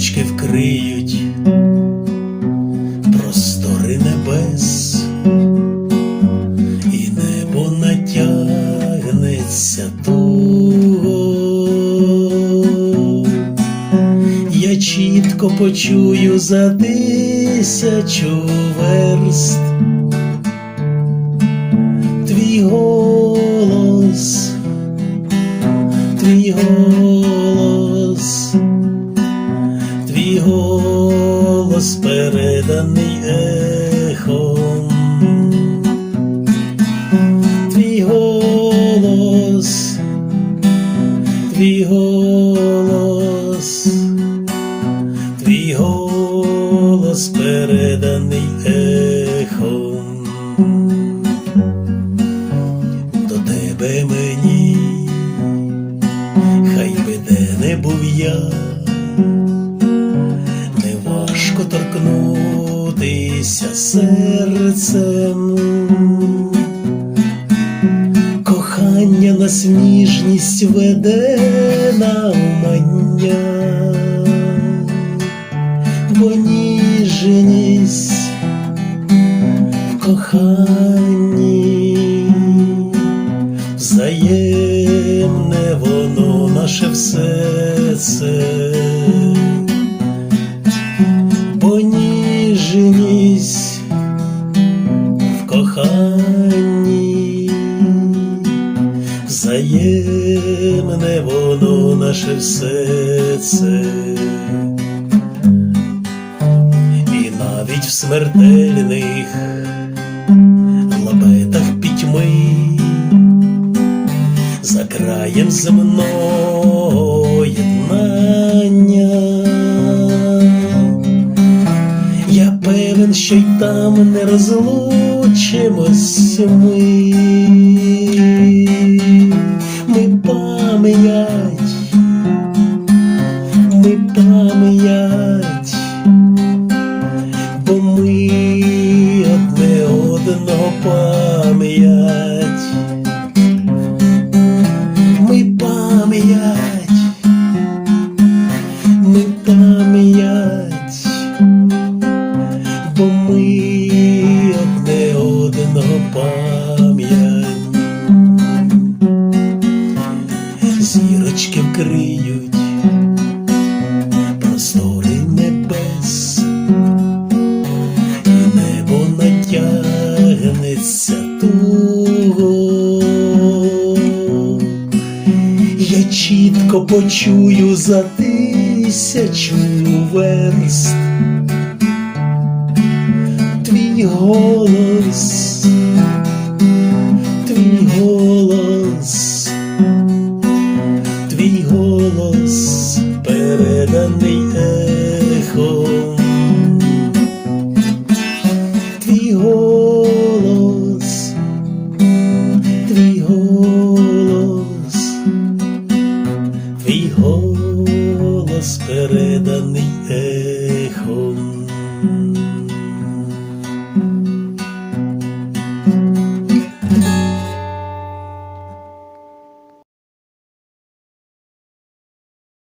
зірочки вкриють простори небес, і небо натягнеться туго. Я чітко почую за тисячу верст. Твій голос, твій голос переданий ехом. До тебе мені, хай би де не був я, не важко торкнутися серцем. Ніжність веде на умання, бо ніжність в коханні, взаємне воно наше все це, бо ніжність взаємне воно наше все це. І навіть в смертельних лабетах пітьми за краєм земного єднання. Я певен, що й там не розлучимось. Ми пам'ять, ми чітко почую за тисячу верст. Твій голос, Твій переданий ехом.